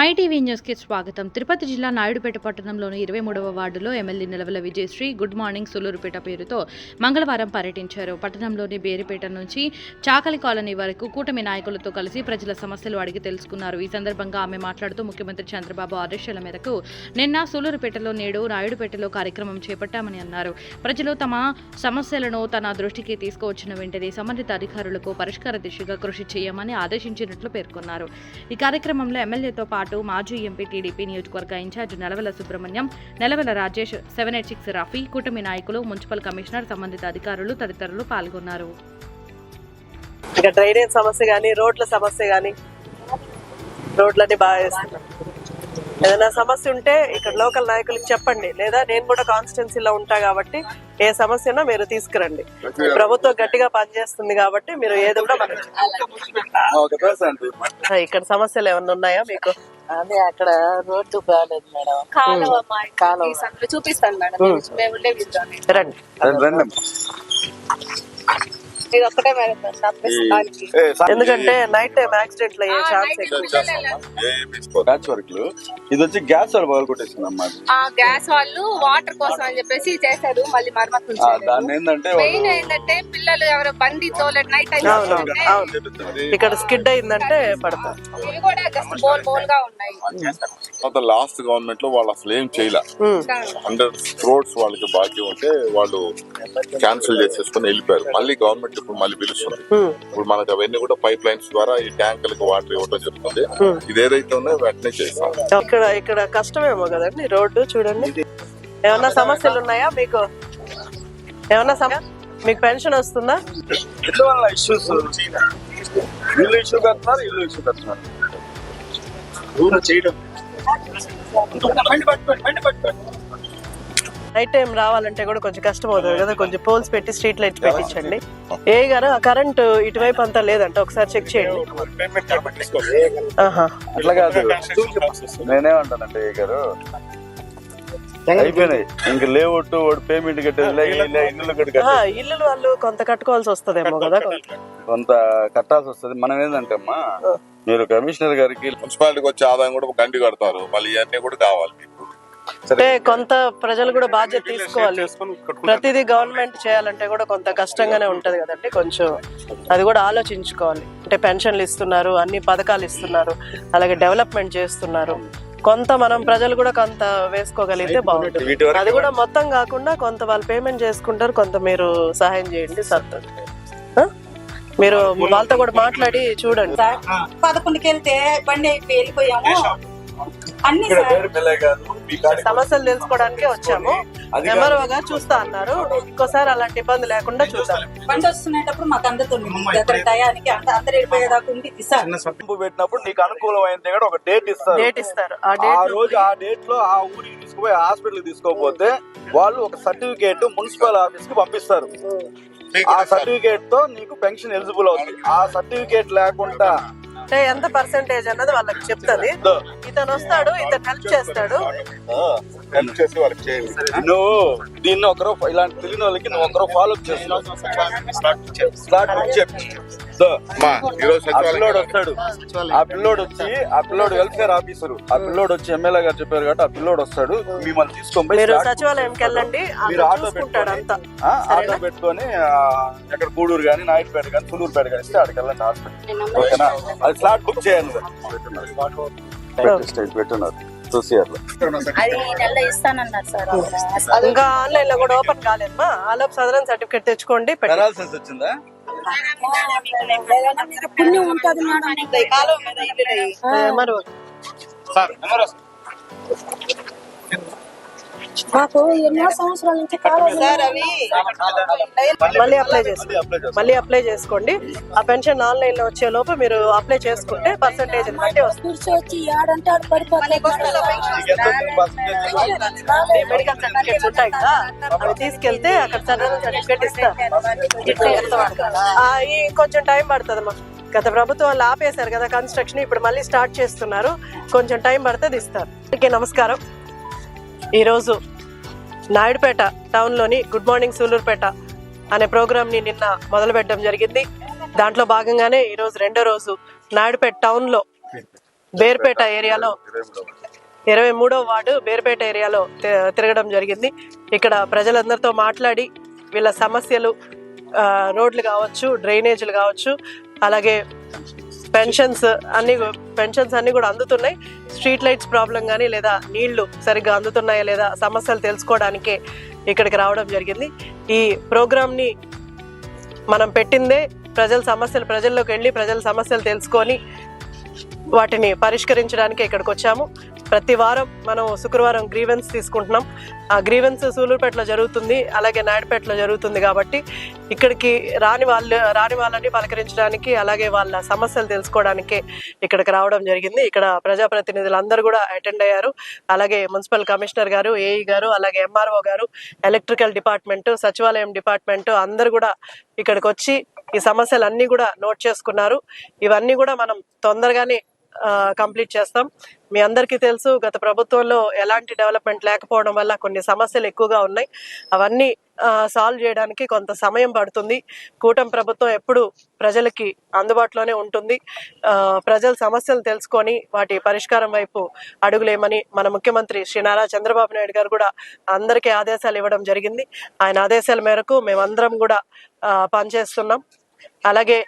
My TV న్యూస్కి స్వాగతం. తిరుపతి జిల్లా నాయుడుపేట పట్టణంలోని ఇరవై మూడవ వార్డులో MLA Nelavala Vijayasree good morning Sullurpeta పేరుతో మంగళవారం పర్యటించారు. పట్టణంలోని బేరిపేట నుంచి చాకలి కాలనీ వరకు కూటమి నాయకులతో కలిసి ప్రజల సమస్యలు అడిగి తెలుసుకున్నారు. ఈ సందర్భంగా ఆమె మాట్లాడుతూ ముఖ్యమంత్రి చంద్రబాబు ఆదేశాల మేరకు నిన్న సూలూరుపేటలో నేడు నాయుడుపేటలో కార్యక్రమం చేపట్టామని అన్నారు. ప్రజలు తమ సమస్యలను తన దృష్టికి తీసుకువచ్చిన వెంటనే సంబంధిత అధికారులకు పరిష్కార దిశగా కృషి చేయమని ఆదేశించినట్లు పేర్కొన్నారు. ఈ కార్యక్రమంలో ఎమ్మెల్యేతో పాటు మాజీ ఎంపీ టీడీపీ నియోజకవర్గ in charge Nelavala Subrahmanyam Nelavala Rajesh seven eight six Rafi కూటమి నాయకులు మున్సిపల్ కమిషనర్ సంబంధిత అధికారులు తదితరులు పాల్గొన్నారు. ఇక డ్రైనేజ్ సమస్య కానీ రోడ్ల సమస్య కానీ రోడ్లన్నీ బాగా ఏదైనా సమస్య ఉంటే ఇక్కడ లోకల్ నాయకులకు చెప్పండి. లేదా నేను కూడా కాన్స్టిట్యున్సీలో ఉంటా కాబట్టి ఏ సమస్య ఉన్నా మీరు తీసుకురండి. ప్రభుత్వం గట్టిగా పనిచేస్తుంది కాబట్టి మీరు ఏది కూడా ఇక్కడ సమస్యలు ఏమైనా ఉన్నాయా మీకు? అదే అక్కడ రోడ్డు బాగాలేదు మేడం. కాలువ మా కాలువ. ఈ సందులో చూపిస్తాను మేడం. మేము ఉండే రండి రండి. ఇది ఒక్కటే మేడం ఎందుకంటే నైట్ టైం యాక్సిడెంట్లు అయ్యే ఛాన్స్. ప్యాచ్ వర్క్లు ఇది వచ్చి గ్యాస్ వాళ్ళు పగలు కొట్టేసింది ఆ గ్యాస్ వాళ్ళు వాటర్ కోసం అని చెప్పేసి చేశారు మళ్ళీ. దాన్ని ఏంటంటే మెయిన్ ఏంటంటే పిల్లలు ఎవరో బండి తోలెట్ నైట్ టైం. ఇక్కడ స్కిడ్ అయిందంటే పడతారు ఇవి కూడా జస్ట్ బోల్ బోల్గా ఉన్నాయి. లాస్ట్ గవర్నమెంట్లో వాళ్ళు అసలు ఏం చేయలే. హండ్రెడ్ క్రోడ్స్ వాళ్ళకి బాకీ ఉంటే వాళ్ళు క్యాన్సిల్ చేసేసుకుని వెళ్ళిపోయారు. మళ్ళీ గవర్నమెంట్ ఇప్పుడు మళ్ళీ పిలుస్తుంది. ఇప్పుడు మనకి అవన్నీ కూడా పైప్ లైన్స్ ద్వారా ఈ ట్యాంకులకు వాటర్ ఇవ్వడం జరుగుతుంది. ఇది ఏదైతే ఉందో వెంటనే చేస్తాం. ఇక్కడ ఇక్కడ కష్టమేమో కదండి రోడ్డు చూడండి. ఏమన్నా సమస్యలు ఉన్నాయా మీకు? ఏమన్నా సమ మీకు పెన్షన్ వస్తుందా? ఇల్లు వల్ల ఇష్యూస్ ఇల్లు ఇష్యూ కడుతున్నారు ఇల్లు ఇష్యూ కడుతున్నారు ఊరు చేయడం. నైట్ టైం రావాలంటే కూడా కొంచెం కష్టం అవుతుంది కదా. కొంచెం పోల్స్ పెట్టి స్ట్రీట్ లైట్స్ పెట్టించండి. ఏ గారు? ఆ కరెంట్ ఇటువైపు అంతా లేదంట. ఒకసారి చెక్ చేయండి. ఆహా. అట్లా కాదు. నేనేమంటానంటే ఏ గారు? అయిపోయినాయి. ఇంక లేవట్టు వాడు పేమెంట్ కట్టేది లే, ఈ లే, ఇల్లు కట్టి కట్టేది ఇల్లులు వాళ్ళు కొంత కట్టుకోవాల్సి వస్తుందేమో కదా కొంత. కట్టాల్సి వస్తుంది. మనం ఏంటంటే అమ్మా మీరు కమిషనర్ గారికి మున్సిపాలిటీకి వచ్చే ఆదాయం కూడా ఒక గంటి కడతారు. మళ్ళీ ఇవన్నీ కూడా కావాలి. అంటే కొంత ప్రజలు కూడా బాధ్యత తీసుకోవాలి. ప్రతిదీ గవర్నమెంట్ చేయాలంటే కూడా కొంత కష్టంగానే ఉంటది కదండి కొంచెం. అది కూడా ఆలోచించుకోవాలి. అంటే పెన్షన్లు ఇస్తున్నారు అన్ని పథకాలు ఇస్తున్నారు అలాగే డెవలప్మెంట్ చేస్తున్నారు. కొంత మనం ప్రజలు కూడా కొంత వేసుకోగలిగితే బాగుంటుంది. అది కూడా మొత్తం కాకుండా కొంత వాళ్ళు పేమెంట్ చేసుకుంటారు కొంత మీరు సహాయం చేయండి సార్? మీరు వాళ్ళతో కూడా మాట్లాడి చూడండి. పదకొండుకి వెళ్తే బండి అయిపోయి వెళ్ళిపోయాము. అన్ని సమస్యలు తెలుసుకోవడానికే వచ్చాము. ఎంఆర్ఓ గారు చూస్తా అన్నారు. ఇంకోసారి అలాంటి ఇబ్బంది లేకుండా చూద్దాం. బండి వస్తున్నప్పుడు మాకు అందుతుంది దగ్గర టయానికి అంత అందరు వెళ్ళిపోయేదాకా సంపు పెట్టినప్పుడు నీకు అనుకూలమైంది కూడా ఒక డేట్ ఇస్తారు. డేట్ ఇస్తారు. ఆ రోజు ఆ డేట్లో ఆ ఊరికి తీసుకుపోయి హాస్పిటల్ తీసుకోకపోతే వాళ్ళు ఒక సర్టిఫికేట్ మున్సిపల్ ఆఫీస్కి పంపిస్తారు ఆ సర్టిఫికేట్తో నీకు పెన్షన్ ఎలిజిబుల్ అవుతుంది. ఆ సర్టిఫికేట్ లేకుండా అంటే ఎంత పర్సెంటేజ్ అన్నది వాళ్ళకి చెప్తుంది. ఇతను వస్తాడు ఇతను హెల్ప్ చేస్తాడు. హెల్ప్ చేసి వాళ్ళకి చేయండి. నువ్వు దీన్ని ఒకరు ఇలాంటి తెలియని వాళ్ళకి నువ్వు ఒకరు ఫాలో అప్ చేస్తున్నావు స్లాట్ బుక్ చెప్పి ఈరోజు పిల్లోడు వస్తాడు. ఆ పిల్లోడు వచ్చి ఆ పిల్లోడు వెల్ఫేర్ ఆఫీసర్. ఆ పిల్లోడు వచ్చి ఎమ్మెల్యే గారు చెప్పారు కాబట్టి ఆ పిల్లోడు వస్తాడు. మిమ్మల్ని తీసుకొని మీరు సచివాలయంకి వెళ్ళండి మీరు ఆటో ఆ, ఆటో పెట్టుకొని ఎక్కడ గూడూరు కానీ నాయుడుపేట కానీ తులూరుపేట కానీ ఇస్తే అక్కడికి వెళ్ళండి హాస్పిటల్. ఓకేనా? అది స్లాట్ బుక్ చేయండి. స్టేజ్ పెట్టున్నారు చూసియార్లో అది ఈ నెల ఇస్తానన్నారు సార్ ఇంకా ఆన్లైన్లో కూడా ఓపెన్ కాలేదమ్మా. ఆలోపు సదరన్ సర్టిఫికేట్ తెచ్చుకోండి పెట్టి పెరాల్సిస్ వచ్చిందా? పుణ్యం ఉంటుంది మేడం. కాలం మీద ఇల్లు మరి మాకు ఎన్నో సంవత్సరాల నుంచి మళ్ళీ అప్లై చేసుకోండి. మళ్ళీ అప్లై చేసుకోండి. ఆ పెన్షన్ ఆన్లైన్లో వచ్చే లోపు మీరు అప్లై చేసుకుంటే పర్సంటేజ్ బట్టి వస్తుంది. కూర్చో వచ్చి ఆడంటే ఆడు పడిపోతాయి మెడికల్ సర్టిఫికేట్స్ ఉంటాయి కదా అవి తీసుకెళ్తే అక్కడ సర్టిఫికేట్ ఇస్తారు ఆ, ఈ కొంచెం టైం పడుతుందమ్మా. గత ప్రభుత్వం వాళ్ళు ఆపేశారు కదా కన్స్ట్రక్షన్ ఇప్పుడు మళ్ళీ స్టార్ట్ చేస్తున్నారు. కొంచెం టైం పడుతుంది ఇస్తారు. ఓకే నమస్కారం. ఈరోజు నాయుడుపేట టౌన్లోని గుడ్ మార్నింగ్ సూలూరుపేట అనే ప్రోగ్రామ్ని నిన్న మొదలుపెట్టడం జరిగింది. దాంట్లో భాగంగానే ఈరోజు రెండో రోజు నాయుడుపేట టౌన్లో బేర్పేట ఏరియాలో ఇరవై మూడో వార్డు బేర్పేట ఏరియాలో తి- తిరగడం జరిగింది. ఇక్కడ ప్రజలందరితో మాట్లాడి వీళ్ళ సమస్యలు రోడ్లు కావచ్చు డ్రైనేజీలు కావచ్చు అలాగే పెన్షన్స్ అన్ని పెన్షన్స్ అన్ని కూడా అందుతున్నాయి. స్ట్రీట్ లైట్స్ ప్రాబ్లం కానీ లేదా నీళ్ళు సరిగ్గా అందుతున్నాయా లేదా సమస్యలు తెలుసుకోవడానికే ఇక్కడికి రావడం జరిగింది. ఈ ప్రోగ్రామ్ని మనం పెట్టిందే ప్రజల సమస్యలు ప్రజల్లోకి వెళ్ళి ప్రజల సమస్యలు తెలుసుకొని వాటిని పరిష్కరించడానికి ఇక్కడికి వచ్చాము. ప్రతి వారం మనం శుక్రవారం గ్రీవెన్స్ తీసుకుంటున్నాం. ఆ గ్రీవెన్స్ సూలూరుపేటలో జరుగుతుంది అలాగే నాయుడుపేటలో జరుగుతుంది కాబట్టి ఇక్కడికి రాని వాళ్ళు రాని వాళ్ళని పలకరించడానికి అలాగే వాళ్ళ సమస్యలు తెలుసుకోవడానికి ఇక్కడికి రావడం జరిగింది. ఇక్కడ ప్రజాప్రతినిధులు అందరూ కూడా అటెండ్ అయ్యారు. అలాగే మున్సిపల్ కమిషనర్ గారు ఏఈ గారు అలాగే ఎంఆర్ఓ గారు ఎలక్ట్రికల్ డిపార్ట్మెంట్ సచివాలయం డిపార్ట్మెంట్ అందరు కూడా ఇక్కడికి వచ్చి ఈ సమస్యలు అన్నీ కూడా నోట్ చేసుకున్నారు. ఇవన్నీ కూడా మనం తొందరగానే కంప్లీట్ చేస్తాం. మీ అందరికీ తెలుసు గత ప్రభుత్వంలో ఎలాంటి డెవలప్మెంట్ లేకపోవడం వల్ల కొన్ని సమస్యలు ఎక్కువగా ఉన్నాయి. అవన్నీ సాల్వ్ చేయడానికి కొంత సమయం పడుతుంది. కూటమి ప్రభుత్వం ఎప్పుడు ప్రజలకి అందుబాటులోనే ఉంటుంది. ఆ, ప్రజల సమస్యలు తెలుసుకొని వాటి పరిష్కారం వైపు అడుగులేమని మన ముఖ్యమంత్రి శ్రీ నారా చంద్రబాబు నాయుడు గారు కూడా అందరికీ ఆదేశాలు ఇవ్వడం జరిగింది. ఆయన ఆదేశాల మేరకు మేమందరం కూడా పనిచేస్తున్నాం. అలాగే